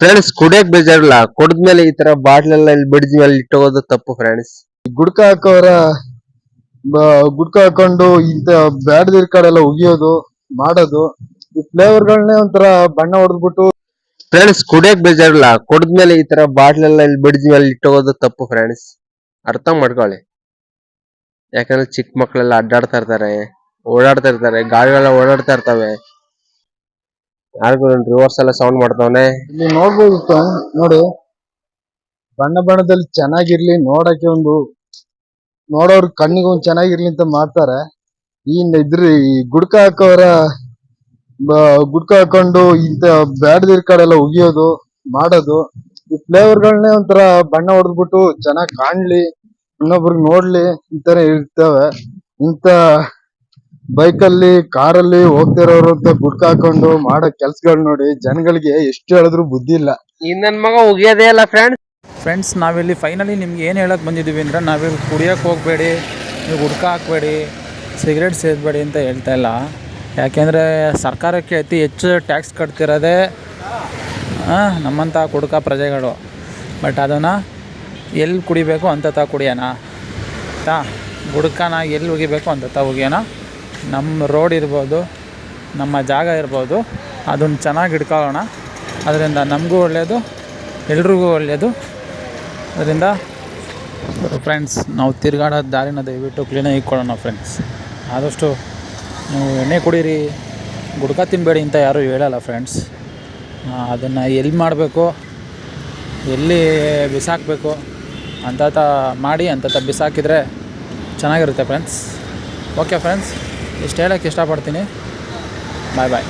Friends ಕುಡಿಯಕ್ ಬೇಜಾರಿಲ್ಲ. ಕುಡಿದ್ಮೇಲೆ ಈ ತರ ಬಾಟ್ಲ್ ಎಲ್ಲ ಇಲ್ಲಿ ಬಿಡ್ಜ್ ಮೇಲೆ ಇಟ್ಟೋಗೋದು ತಪ್ಪು ಫ್ರೆಂಡ್ಸ್ ಗುಡ್ಕ ಹಾಕೋರ ಗುಡ್ಕ ಹಾಕೊಂಡು ಇಂತ ಬ್ಯಾಡದಿರ್ ಕಡೆಲ್ಲ ಉಗಿಯೋದು ಮಾಡೋದು ಈ ಫ್ಲೇವರ್ ಗಳನ್ನೇ ಒಂಥರ ಬಣ್ಣ ಹೊಡೆದ್ಬಿಟ್ಟು ಫ್ರೆಂಡ್ಸ್ ಕುಡಿಯಕ್ ಬೇಜಾರಿಲ್ಲ. ಕುಡಿದ್ಮೇಲೆ ಈ ತರ ಬಾಟ್ಲ್ ಎಲ್ಲ ಇಲ್ಲಿ ಬಿಡ್ಜ್ ಮೇಲೆ ಇಟ್ಟೋಗೋದು ತಪ್ಪು ಫ್ರೆಂಡ್ಸ್ ಅರ್ಥ ಮಾಡ್ಕೊಳ್ಳಿ. ಯಾಕಂದ್ರೆ ಚಿಕ್ಕ ಮಕ್ಕಳೆಲ್ಲ ಅಡ್ಡಾಡ್ತಾ ಇರ್ತಾರೆ ಓಡಾಡ್ತಾ ಇರ್ತಾರೆ ಗಾಡಿಗಳೆಲ್ಲ ಓಡಾಡ್ತಾ ಇರ್ತವೆ. ರಿವರ್ಸ್ ಎಲ್ಲ ಸೌಂಡ್ ಮಾಡ್ತಾವನೆ. ಇಲ್ಲಿ ನೋಡ್ಬೋದು ನೋಡಿ. ಬಣ್ಣ ಬಣ್ಣದಲ್ಲಿ ಚೆನ್ನಾಗಿರ್ಲಿ, ನೋಡಕ್ಕೆ ಒಂದು, ನೋಡೋರ್ ಕಣ್ಣಿಗೆ ಒಂದು ಚೆನ್ನಾಗಿರ್ಲಿ ಅಂತ ಮಾಡ್ತಾರೆ. ಈ ಇದ್ರ, ಈ ಗುಡ್ಕ ಹಾಕೋರ ಗುಡ್ಕ ಹಾಕೊಂಡು ಇಂತ ಬ್ಯಾಡದಿರ್ ಕಡೆಲ್ಲ ಉಗಿಯೋದು, ಮಾಡೋದು, ಈ ಫ್ಲೇವರ್ ಗಳನ್ನೇ ಒಂಥರ ಬಣ್ಣ ಹೊಡೆದ್ಬಿಟ್ಟು ಚೆನ್ನಾಗಿ ಕಾಣ್ಲಿ, ಇನ್ನೊಬ್ರಿಗೆ ನೋಡ್ಲಿ ಈ ತರ ಇರ್ತವೆ ಇಂತ ಬೈಕಲ್ಲಿ ಕಾರಲ್ಲಿ ಹೋಗ್ತಿರೋರು ಅಂತ ಗುಡ್ಕ ಹಾಕೊಂಡು ಮಾಡೋ ಕೆಲ್ಸಗಳು ನೋಡಿ ಜನಗಳಿಗೆ ಎಷ್ಟು ಹೇಳಿದ್ರು ಬುದ್ಧಿ ಇಲ್ಲ. ಈ ನನ್ ಮಗ ಉಗಿಯೋದೇ ಇಲ್ಲ ಫ್ರೆಂಡ್ಸ್ ಫ್ರೆಂಡ್ಸ್ ನಾವಿಲ್ಲಿ ಫೈನಲಿ ನಿಮ್ಗೆ ಏನು ಹೇಳಕ್ಕೆ ಬಂದಿದ್ದೀವಿ ಅಂದ್ರೆ ನಾವಿಲ್ಲಿ ಕುಡಿಯೋಕೆ ಹೋಗಬೇಡಿ ನೀವು ಗುಡ್ಕ ಹಾಕ್ಬೇಡಿ ಸಿಗರೇಟ್ ಸೇದಬೇಡಿ ಅಂತ ಹೇಳ್ತಾ ಇಲ್ಲ. ಯಾಕೆಂದರೆ ಸರ್ಕಾರಕ್ಕೆ ಅತಿ ಹೆಚ್ಚು ಟ್ಯಾಕ್ಸ್ ಕಟ್ತಿರೋದೇ ನಮ್ಮಂಥ ಕುಡ್ಕ ಪ್ರಜೆಗಳು. ಬಟ್ ಅದನ್ನು ಎಲ್ಲಿ ಕುಡಿಬೇಕು ಅಂತ ತಾ ಕುಡಿಯೋಣ. ಆಯ್ತಾ ಗುಡ್ಕನ ಎಲ್ಲಿ ಉಗಿಬೇಕು ಅಂತ ಉಗಿಯೋಣ. ಒಗಿಯೋಣ ನಮ್ಮ ರೋಡ್ ಇರ್ಬೋದು, ನಮ್ಮ ಜಾಗ ಇರ್ಬೋದು ಅದನ್ನು ಚೆನ್ನಾಗಿ ಇಟ್ಕೊಳ್ಳೋಣ ಅದರಿಂದ ನಮಗೂ ಒಳ್ಳೆಯದು ಎಲ್ರಿಗೂ ಒಳ್ಳೆಯದು ಅದರಿಂದ ಫ್ರೆಂಡ್ಸ್ ನಾವು ತಿರುಗಾಡೋ ದಾರಿನ ದಯವಿಟ್ಟು ಕ್ಲೀನಾಗಿ ಇಟ್ಕೊಳ್ಳೋಣ ಫ್ರೆಂಡ್ಸ್ ಆದಷ್ಟು ನೀವು ಎಣ್ಣೆ ಕುಡೀರಿ. ಗುಡ್ಕ ತಿನ್ನಬೇಡಿ ಅಂತ ಯಾರೂ ಹೇಳಲ್ಲ ಫ್ರೆಂಡ್ಸ್ ಅದನ್ನು ಎಲ್ಲಿ ಮಾಡಬೇಕು, ಎಲ್ಲಿ ಬಿಸಾಕಬೇಕು ಅಂತ ಮಾಡಿ ಅಂತ ಬಿಸಾಕಿದರೆ ಚೆನ್ನಾಗಿರುತ್ತೆ ಫ್ರೆಂಡ್ಸ್ ಓಕೆ ಫ್ರೆಂಡ್ಸ್ ಇಷ್ಟು ಹೇಳೋಕ್ಕೆ ಇಷ್ಟಪಡ್ತೀನಿ. ಬಾಯ್ ಬಾಯ್